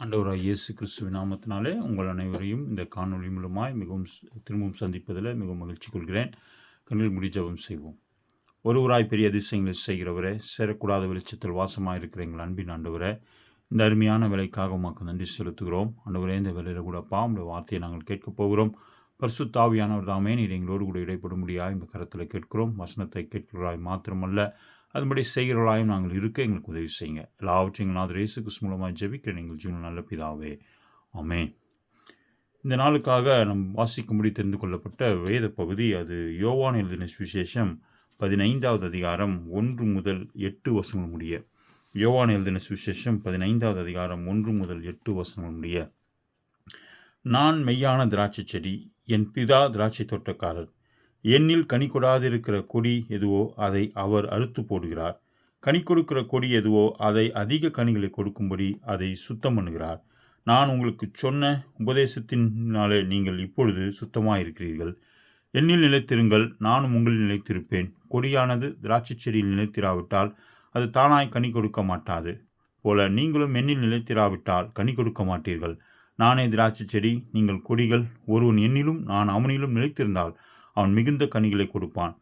ஆண்டவராக இயேசு கிறிஸ்துவின் நாமத்தினாலே உங்கள் அனைவரையும் இந்த காணொளி மூலமாய் மிகவும் திரும்பவும் சந்திப்பதில் மிகவும் மகிழ்ச்சி கொள்கிறேன். கண்ணில் முடிஜபம் செய்வோம். ஒருவராய் பெரிய அதிசயங்களை செய்கிறவரே சேரக்கூடாத வெளிச்சத்தில் வாசமாக இருக்கிற எங்கள் அன்பின் ஆண்டவரே இந்த அருமையான வேலைக்காக உமக்கு நன்றி செலுத்துகிறோம். ஆண்டவரே இந்த வேலையில் கூட பாம்புடைய வார்த்தையை நாங்கள் கேட்கப் போகிறோம். பரிசுத்தாவியானவர் தாமே நீர் எங்களோடு கூட இடைப்படும்படியாக இந்த கரத்தில் கேட்கிறோம். வசனத்தை கேட்கிறவராய் மாத்திரமல்ல அதுபடி செய்கிறவர்களாயும் நாங்கள் இருக்க எங்களுக்கு உதவி செய்யுங்க. எல்லாவற்றையும் நாதர் இயேசு கிறிஸ்து மூலமாக ஜெபிக்கிறேன். எங்கள் ஜீவன் நல்ல பிதாவே. ஆமே இந்த நாளுக்காக நம் வாசிக்கும்படி தெரிந்து கொள்ளப்பட்ட வேத பகுதி அது யோவான் எழுதின சுவிசேஷம் பதினைந்தாவது அதிகாரம் ஒன்று முதல் எட்டு வசனங்கள் முடிய யோவான் எழுதின சுவிசேஷம் பதினைந்தாவது அதிகாரம் ஒன்று முதல் எட்டு வசனங்கள் முடிய நான் மெய்யான திராட்சை செடி என் பிதா திராட்சை தோட்டக்காரர். என்னில் கனி கொடாதிருக்கிற கொடி எதுவோ அதை அவர் அறுத்து போடுகிறார். கனி கொடுக்கிற கொடி எதுவோ அதை அதிக கனிகளை கொடுக்கும்படி அதை சுத்தம் பண்ணுகிறார். நான் உங்களுக்கு சொன்ன உபதேசத்தினாலே நீங்கள் இப்பொழுது சுத்தமாக இருக்கிறீர்கள் என்னில் நிலைத்திருங்கள் நானும் உங்களில் நிலைத்திருப்பேன். கொடியானது திராட்சை செடியில் நிலைத்திராவிட்டால் அது தானாய் கனி கொடுக்க மாட்டாது. போல நீங்களும் என்னில் நிலைத்திராவிட்டால் கனி கொடுக்க மாட்டீர்கள். நானே திராட்சை செடி நீங்கள் கொடிகள் ஒருவன் என்னிலும் நான் அவனிலும் நிலைத்திருந்தால் அவன் மிகுந்த கனிகளை கொடுப்பான்.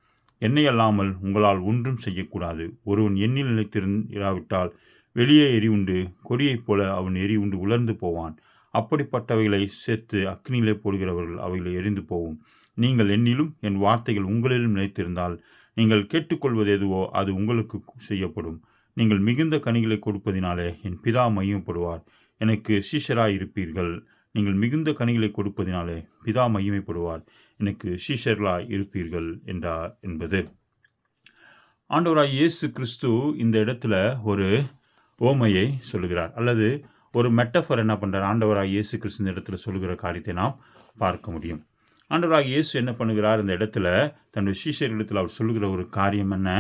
என்னை அல்லாமல் உங்களால் ஒன்றும் செய்யக்கூடாது. ஒருவன் எண்ணில் நிலைத்திராவிட்டால் வெளியே எரி உண்டு. கொடியைப் போல அவன் எரி உண்டு உலர்ந்து போவான். அப்படிப்பட்டவைகளை சேர்த்து அக்னியிலே போடுகிறவர்கள் அவைகளை எரிந்து போகும் நீங்கள் என்னிலும் என் வார்த்தைகள் உங்களிலும் நிலைத்திருந்தால் நீங்கள் கேட்டுக்கொள்வது எதுவோ அது உங்களுக்கு செய்யப்படும். நீங்கள் மிகுந்த கனிகளை கொடுப்பதினாலே என் பிதா மையப்படுவார் எனக்கு சீஷராய் இருப்பீர்கள் நீங்கள் மிகுந்த கனிகளை கொடுப்பதினாலே பிதா மகிமைப்படுவார். எனக்கு ஷீஷர்களாய் இருப்பீர்கள் என்றார் என்பது. ஆண்டவராய் இயேசு கிறிஸ்து இந்த இடத்துல ஒரு ஓமையை சொல்லுகிறார். அல்லது ஒரு மெட்டஃபர் என்ன பண்ணுறார் ஆண்டவராய் இயேசு கிறிஸ்து இந்த இடத்துல சொல்லுகிற காரியத்தை நாம் பார்க்க முடியும். ஆண்டவராக இயேசு என்ன பண்ணுகிறார்? இந்த இடத்துல தன்னுடைய சீஷர்களிடத்தில் அவர் சொல்லுகிற ஒரு காரியம் என்ன?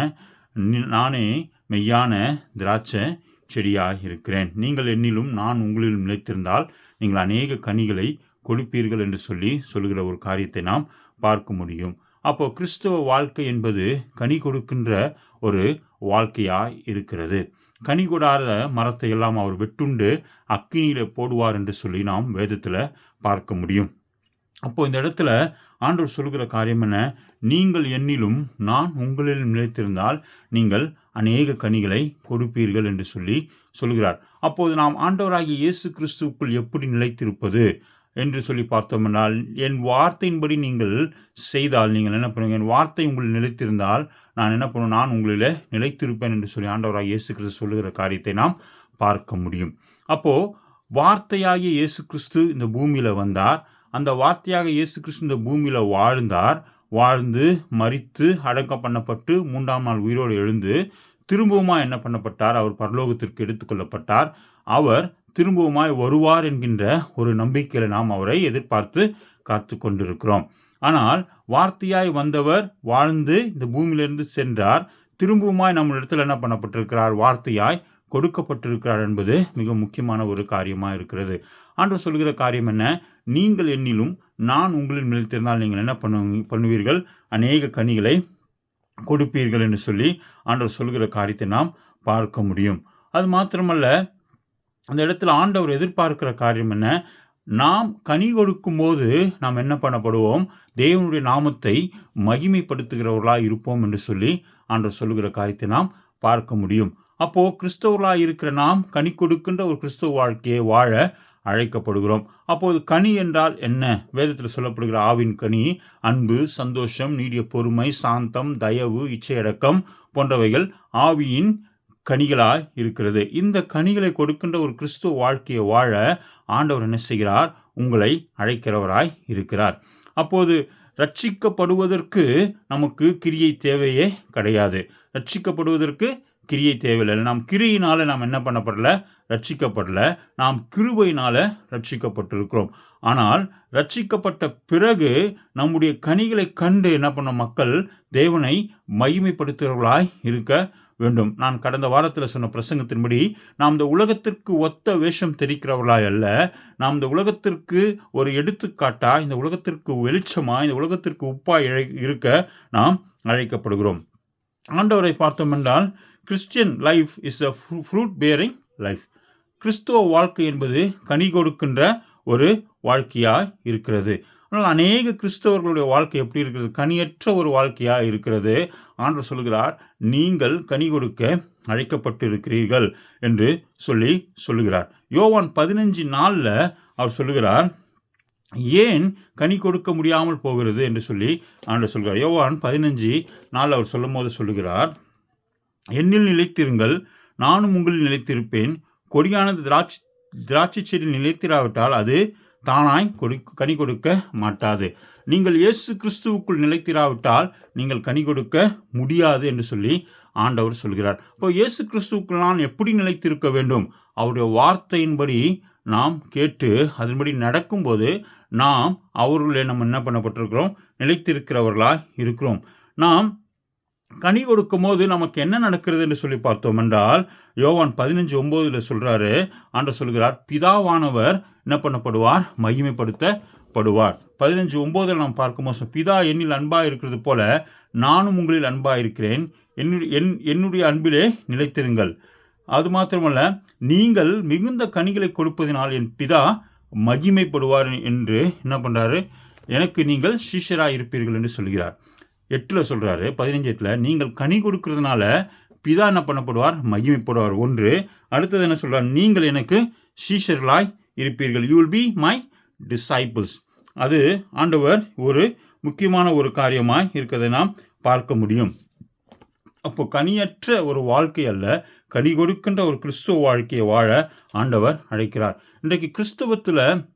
நானே மெய்யான திராட்சை செடியாக இருக்கிறேன். நீங்கள் என்னிலும் நான் உங்களிலும் நிலைத்திருந்தால் நீங்கள் அநேக கனிகளை கொடுப்பீர்கள் என்று சொல்லி சொல்லுகிற ஒரு காரியத்தை நாம் பார்க்க முடியும். அப்போ கிறிஸ்தவ வாழ்க்கை என்பது கனி கொடுக்கின்ற ஒரு வாழ்க்கையாய் இருக்கிறது. கனி கொடாத மரத்தை எல்லாம் அவர் வெட்டுண்டு அக்கினியில் போடுவார் என்று சொல்லி நாம் வேதத்தில் பார்க்க முடியும். அப்போ இந்த இடத்துல ஆண்டவர் சொல்லுகிற காரியம் என்ன? நீங்கள் என்னிலும் நான் உங்களில் நிலைத்திருந்தால் நீங்கள் அநேக கனிகளை கொடுப்பீர்கள் என்று சொல்லி சொல்கிறார். அப்போது நாம் ஆண்டவராகிய இயேசு கிறிஸ்துவுக்குள் எப்படி நிலைத்திருப்பது என்று சொல்லி பார்த்தோம்னால் என் வார்த்தையின்படி நீங்கள் செய்தால் நீங்கள் என்ன பண்ணுவீங்க? என் வார்த்தை உங்களில் நிலைத்திருந்தால் நான் என்ன பண்ணுவேன்? நான் உங்களில் நிலைத்திருப்பேன் என்று சொல்லி ஆண்டவராக இயேசு கிறிஸ்து சொல்லுகிற காரியத்தை நாம் பார்க்க முடியும். அப்போது வார்த்தையாகிய இயேசு கிறிஸ்து இந்த பூமியில் வந்தார். அந்த வார்த்தையாக இயேசு கிறிஸ்து இந்த பூமியில் வாழ்ந்தார். வாழ்ந்து மறித்து அடக்கம் பண்ணப்பட்டு மூன்றாம் நாள் உயிரோடு எழுந்து திரும்பவுமாய் என்ன பண்ணப்பட்டார்? அவர் பரலோகத்திற்கு எடுத்துக்கொள்ளப்பட்டார் அவர் திரும்பவுமாய் வருவார் என்கின்ற ஒரு நம்பிக்கையில் நாம் அவரை எதிர்பார்த்து காத்து கொண்டிருக்கிறோம். ஆனால் வார்த்தையாய் வந்தவர் வாழ்ந்து இந்த பூமியிலிருந்து சென்றார். திரும்பவுமாய் நம்ம இடத்துல என்ன பண்ணப்பட்டிருக்கிறார்? வார்த்தையாய் கொடுக்கப்பட்டிருக்கிறார் என்பது மிக முக்கியமான ஒரு காரியமாக இருக்கிறது. ஆண்டவர் சொல்கிற காரியம் என்ன? நீங்கள் என்னிலும் நான் உங்களில் நிலைத்திருந்தால் நீங்கள் என்ன பண்ணுவீங்க பண்ணுவீர்கள்? அநேக கனிகளை கொடுப்பீர்கள் என்று சொல்லி ஆண்டவர் சொல்கிற காரியத்தை நாம் பார்க்க முடியும். அது மாத்திரமல்ல அந்த இடத்துல ஆண்டவர் எதிர்பார்க்கிற காரியம் என்ன? நாம் கனி கொடுக்கும்போது நாம் என்ன பண்ணப்படுவோம்? தேவனுடைய நாமத்தை மகிமைப்படுத்துகிறவர்களாக இருப்போம் என்று சொல்லி ஆண்டவர் சொல்லுகிற காரியத்தை நாம் பார்க்க முடியும். அப்போது கிறிஸ்தவர்களாக இருக்கிற நாம் கனி கொடுக்கின்ற ஒரு கிறிஸ்தவ வாழ்க்கையை வாழ அழைக்கப்படுகிறோம். அப்போது கனி என்றால் என்ன? வேதத்தில் சொல்லப்படுகிற ஆவின் கனி அன்பு சந்தோஷம் நீடிய பொறுமை சாந்தம் தயவு இச்சையடக்கம் போன்றவைகள் ஆவியின் கனிகளாய் இருக்கிறது. இந்த கனிகளை கொடுக்கின்ற ஒரு கிறிஸ்துவ வாழ்க்கையை வாழ ஆண்டவர் என்ன செய்கிறார்? உங்களை அழைக்கிறவராய் இருக்கிறார். அப்போது ரட்சிக்கப்படுவதற்கு நமக்கு கிரியை தேவையே கிடையாது. ரட்சிக்கப்படுவதற்கு கிரியை தேவையில்லை. நாம் கிரியினால் நாம் என்ன பண்ணப்படல? ரட்சிக்கப்படல. நாம் கிருபையினால் ரட்சிக்கப்பட்டிருக்கிறோம். ஆனால் ரட்சிக்கப்பட்ட பிறகு நம்முடைய கனிகளை கண்டு என்ன பண்ண மக்கள்? தேவனை மகிமைப்படுத்துகிறவர்களாய் இருக்க வேண்டும். நான் கடந்த வாரத்தில் சொன்ன பிரசங்கத்தின்படி நாம் இந்த உலகத்திற்கு ஒத்த வேஷம் தெரிக்கிறவர்களாய் அல்ல. நாம் இந்த உலகத்திற்கு ஒரு எடுத்துக்காட்டா இந்த உலகத்திற்கு வெளிச்சமா இந்த உலகத்திற்கு உப்பா இழை- இருக்க நாம் அழைக்கப்படுகிறோம். ஆண்டவரை பார்த்தோம் என்றால் Christian life is a fruit bearing life கிறிஸ்துவ வாழ்க்கை என்பது கனி கொடுக்கின்ற ஒரு வாழ்க்கையாக இருக்கிறது. ஆனால் அநேக கிறிஸ்தவர்களுடைய வாழ்க்கை எப்படி இருக்கிறது? கனியற்ற ஒரு வாழ்க்கையாக இருக்கிறது. ஆண்டு சொல்கிறார் நீங்கள் கனி கொடுக்க அழைக்கப்பட்டு இருக்கிறீர்கள் என்று சொல்லி சொல்லுகிறார். யோவான் பதினஞ்சு நாளில் அவர் சொல்லுகிறார் ஏன் கனி கொடுக்க முடியாமல் போகிறது? என்று சொல்லி ஆண்டு சொல்கிறார் யோவான் பதினஞ்சு நாள் அவர் சொல்லும் போது சொல்லுகிறார் என்னில் நிலைத்திருங்கள் நானும் உங்களில் நிலைத்திருப்பேன். கொடியானது திராட்சை திராட்சை செடி நிலைத்திராவிட்டால் அது தானாய் கொடி கனி கொடுக்க மாட்டாது. நீங்கள் இயேசு கிறிஸ்துவுக்குள் நிலைத்திராவிட்டால் நீங்கள் கனி கொடுக்க முடியாது என்று சொல்லி ஆண்டவர் சொல்கிறார். இப்போ இயேசு கிறிஸ்துவுக்குள் நான் எப்படி நிலைத்திருக்க வேண்டும்? அவருடைய வார்த்தையின்படி நாம் கேட்டு அதன்படி நடக்கும்போது நாம் அவர்களே நம்ம என்ன பண்ணப்பட்டிருக்கிறோம்? நிலைத்திருக்கிறவர்களாக இருக்கிறோம். நாம் கனி கொடுக்கும் போது நமக்கு என்ன நடக்கிறது என்று சொல்லி பார்த்தோம் என்றால் யோவான் பதினஞ்சு ஒம்போதில் சொல்கிறாரு ஆண்டவர் சொல்கிறார் பிதாவானவர் என்ன பண்ணப்படுவார்? மகிமைப்படுத்தப்படுவார். பதினஞ்சு ஒம்போதில் நாம் பார்க்கும்போது பிதா என்னில் அன்பாக இருக்கிறது போல நானும் உங்களில் அன்பாக இருக்கிறேன். என்னுடைய என் என்னுடைய அன்பிலே நிலைத்திருங்கள். அது மாத்திரமல்ல நீங்கள் மிகுந்த கனிகளை கொடுப்பதினால் என் பிதா மகிமைப்படுவார் என்று என்ன பண்ணுறாரு எனக்கு நீங்கள் சீஷராக இருப்பீர்கள் என்று சொல்கிறார். எட்டில் சொல்கிறாரு பதினஞ்சு எட்டில் நீங்கள் கனி கொடுக்கறதுனால பிதா என்ன பண்ணப்படுவார்? மகிமைப்படுவார். ஒன்று. அடுத்தது என்ன சொல்கிறார் நீங்கள் எனக்கு சீஷர்களாய் இருப்பீர்கள். You will be my disciples அது ஆண்டவர் ஒரு முக்கியமான ஒரு காரியமாய் இருக்கிறதை நாம் பார்க்க முடியும். அப்போ கனியற்ற ஒரு வாழ்க்கை அல்ல கனி கொடுக்கின்ற ஒரு கிறிஸ்துவ வாழ்க்கையை வாழ ஆண்டவர் அழைக்கிறார். இன்றைக்கு கிறிஸ்துவத்தில்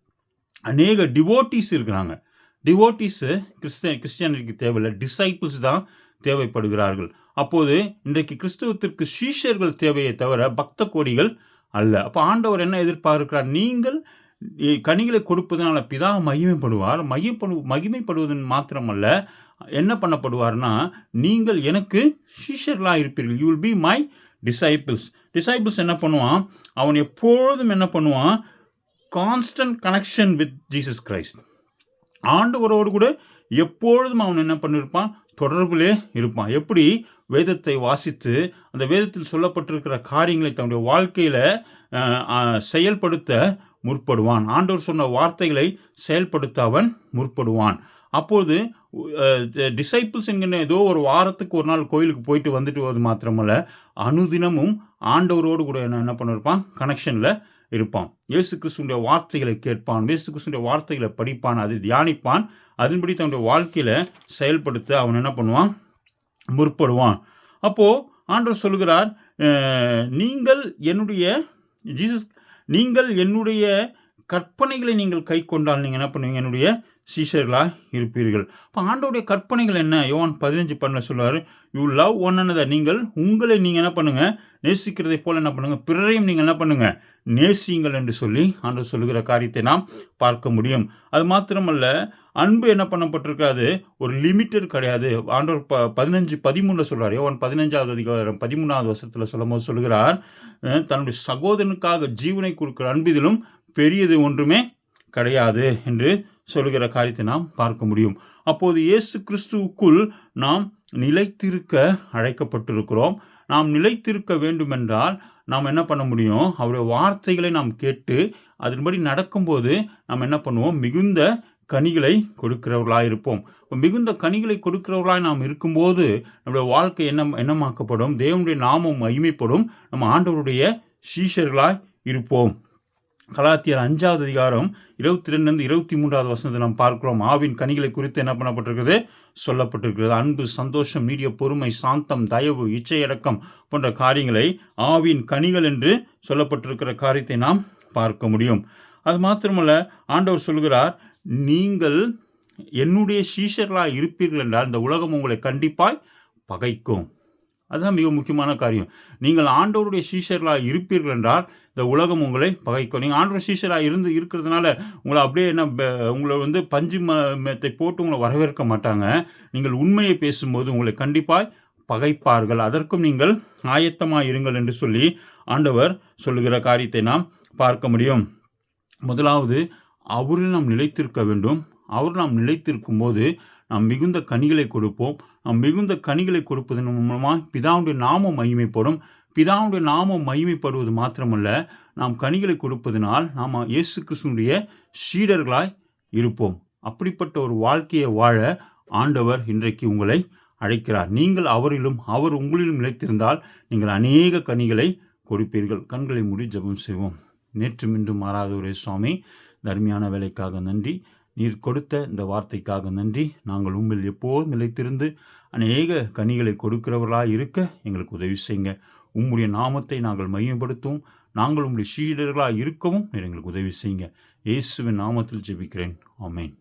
அநேக டிவோட்டிஸ் இருக்கிறாங்க. டிவோட்டிஸு கிறிஸ்த கிறிஸ்டியானிக்கு தேவையில்லை. டிசைபிள்ஸ் தான் தேவைப்படுகிறார்கள். அப்போது இன்றைக்கு கிறிஸ்துவத்திற்கு சீஷர்கள் தேவையை தவிர பக்த கோடிகள் அல்ல. அப்போ ஆண்டவர் என்ன எதிர்பார்க்கிறார்? நீங்கள் கனிகளை கொடுப்பதனால பிதா மகிமைப்படுவார். மகிமைப்படு மகிமைப்படுவதன் மாத்திரமல்ல என்ன பண்ணப்படுவார்னா நீங்கள் எனக்கு சீஷர்களாக இருப்பீர்கள். You will be my disciples disciples என்ன பண்ணுவான்? அவன் எப்பொழுதும் என்ன பண்ணுவான்? Constant connection with Jesus Christ ஆண்டவரோடு கூட எப்பொழுதும் அவன் என்ன பண்ணியிருப்பான் தொடர்பிலே இருப்பான். எப்படி? வேதத்தை வாசித்து அந்த வேதத்தில் சொல்லப்பட்டிருக்கிற காரியங்களை தன்னுடைய வாழ்க்கையில் செயல்படுத்த முற்படுவான். ஆண்டவர் சொன்ன வார்த்தைகளை செயல்படுத்த அவன் முற்படுவான். அப்போது டிசைப்பிள்ஸ் என்கிற ஏதோ ஒரு வாரத்துக்கு ஒரு நாள் கோயிலுக்கு போயிட்டு வந்துட்டு வருவது மாத்திரமல்ல அனுதினமும் ஆண்டவரோடு கூட என்ன என்ன பண்ணிருப்பான்? கனெக்ஷனில் இருப்பான். இயேசு கிறிஸ்துடைய வார்த்தைகளை கேட்பான். இயேசு கிறிஸ்துடைய வார்த்தைகளை படிப்பான் அதை தியானிப்பான். அதன்படி தன்னுடைய வாழ்க்கையில் செயல்படுத்த அவன் என்ன பண்ணுவான்? முற்படுவான். அப்போது ஆண்டவர் சொல்கிறார் நீங்கள் என்னுடைய ஜீசஸ் நீங்கள் என்னுடைய கற்பனைகளை நீங்கள் கை கொண்டால் நீங்கள் என்ன பண்ணுவீங்க? என்னுடைய சீஷர்களாக இருப்பீர்கள். இப்போ ஆண்டோடைய கற்பனைகள் என்ன? யோவான் பதினஞ்சு பண்ண சொல்லுவார் யூ லவ் ஒன் அனதர் நீங்கள் உங்களை நீங்கள் என்ன பண்ணுங்கள் நேசிக்கிறதை போல் என்ன பண்ணுங்கள் பிறரையும் நீங்கள் என்ன பண்ணுங்கள் நேசியுங்கள் என்று சொல்லி ஆண்டவர் சொல்லுகிற காரியத்தை நாம் பார்க்க முடியும். அது மாத்திரமல்ல அன்பு என்ன பண்ணப்பட்டிருக்காது? ஒரு லிமிட்டட் கிடையாது. ஆண்டவர் ப பதினஞ்சு பதிமூணில் சொல்கிறார் யோவான் பதினஞ்சாவது அதிகாரம் பதிமூணாவது வருஷத்தில் சொல்லும் போது தன்னுடைய சகோதரனுக்காக ஜீவனை கொடுக்குற அன்பிதிலும் பெரியது ஒன்றுமே கிடையாது என்று சொல்லுகிற காரியத்தை நாம் பார்க்க முடியும். அப்போது இயேசு கிறிஸ்துவுக்குள் நாம் நிலைத்திருக்க அழைக்கப்பட்டிருக்கிறோம். நாம் நிலைத்திருக்க வேண்டுமென்றால் நாம் என்ன பண்ண முடியும்? அவருடைய வார்த்தைகளை நாம் கேட்டு அதன்படி நடக்கும்போது நாம் என்ன பண்ணுவோம்? மிகுந்த கனிகளை கொடுக்கிறவர்களாக இருப்போம் மிகுந்த கனிகளை கொடுக்கிறவர்களாக நாம் இருக்கும்போது நம்முடைய வாழ்க்கை என்ன என்னமாக்கப்படும்? தேவனுடைய நாமம் மகிமைப்படும். நம்ம ஆண்டவருடைய சீஷர்களாய் இருப்போம். கலாத்தியர் அஞ்சாவது அதிகாரம் இருபத்தி ரெண்டுலேருந்து இருபத்தி மூன்றாவது வசனத்தை நாம் பார்க்கிறோம். ஆவின் கனிகளை குறித்து என்ன பண்ணப்பட்டிருக்கிறது? சொல்லப்பட்டிருக்கிறது. அன்பு சந்தோஷம் நீடிய பொறுமை சாந்தம் தயவு இச்சையடக்கம் போன்ற காரியங்களை ஆவின் கனிகள் என்று சொல்லப்பட்டிருக்கிற காரியத்தை நாம் பார்க்க முடியும். அது மாத்திரமல்ல ஆண்டவர் சொல்கிறார் நீங்கள் என்னுடைய சீஷர்களாக இருப்பீர்கள் என்றால் இந்த உலகம் உங்களை கண்டிப்பாய் பகைக்கும். அதுதான் மிக முக்கியமான காரியம். நீங்கள் ஆண்டவருடைய சீஷர்களாக இருப்பீர்கள் என்றால் இந்த உலகம் உங்களை பகைக்கும். நீங்கள் ஆண்டவர் சீஷராக இருந்து இருக்கிறதுனால உங்களை அப்படியே என்ன உங்களை வந்து பஞ்சு மத்தை போட்டு உங்களை வரவேற்க மாட்டாங்க. நீங்கள் உண்மையை பேசும்போது உங்களை கண்டிப்பாக பகைப்பார்கள். அதற்கும் நீங்கள் ஆயத்தமாக இருங்கள் என்று சொல்லி ஆண்டவர் சொல்லுகிற காரியத்தை நாம் பார்க்க முடியும். முதலாவது அவரில் நாம் நிலைத்திருக்க வேண்டும். அவர் நாம் நிலைத்திருக்கும் போது நாம் மிகுந்த கனிகளை கொடுப்போம். நாம் மிகுந்த கனிகளை கொடுப்பதன் மூலமாக பிதாவுடைய நாமம் மகிமைப்படும். பிதாவுடைய நாமம் மகிமைப்படுவது மாத்திரமல்ல நாம் கனிகளை கொடுப்பதனால் நாம் இயேசு கிறிஸ்துனுடைய சீடர்களாய் இருப்போம். அப்படிப்பட்ட ஒரு வாழ்க்கையை வாழ ஆண்டவர் இன்றைக்கு உங்களை அழைக்கிறார். நீங்கள் அவரிலும் அவர் உங்களிலும் நிலைத்திருந்தால் நீங்கள் அநேக கனிகளை கொடுப்பீர்கள். கண்களை மூடி ஜெபம் செய்வோம். நேற்று மீண்டும் மாறாதவரே சுவாமி தர்மியான வேலைக்காக நன்றி. நீர் கொடுத்த இந்த வார்த்தைக்காக நன்றி. நாங்கள் உங்கள் எப்போதும் நிலைத்திருந்து அநேக கனிகளை கொடுக்கிறவர்களாக இருக்க எங்களுக்கு உதவி செய்யுங்க. உம்முடைய நாமத்தை நாங்கள் மையப்படுத்தவும் நாங்கள் உங்களுடைய சீடர்களாக இருக்கவும் எங்களுக்கு உதவி செய்யுங்க. இயேசுவின் நாமத்தில் ஜெபிக்கிறேன். ஆமேன்.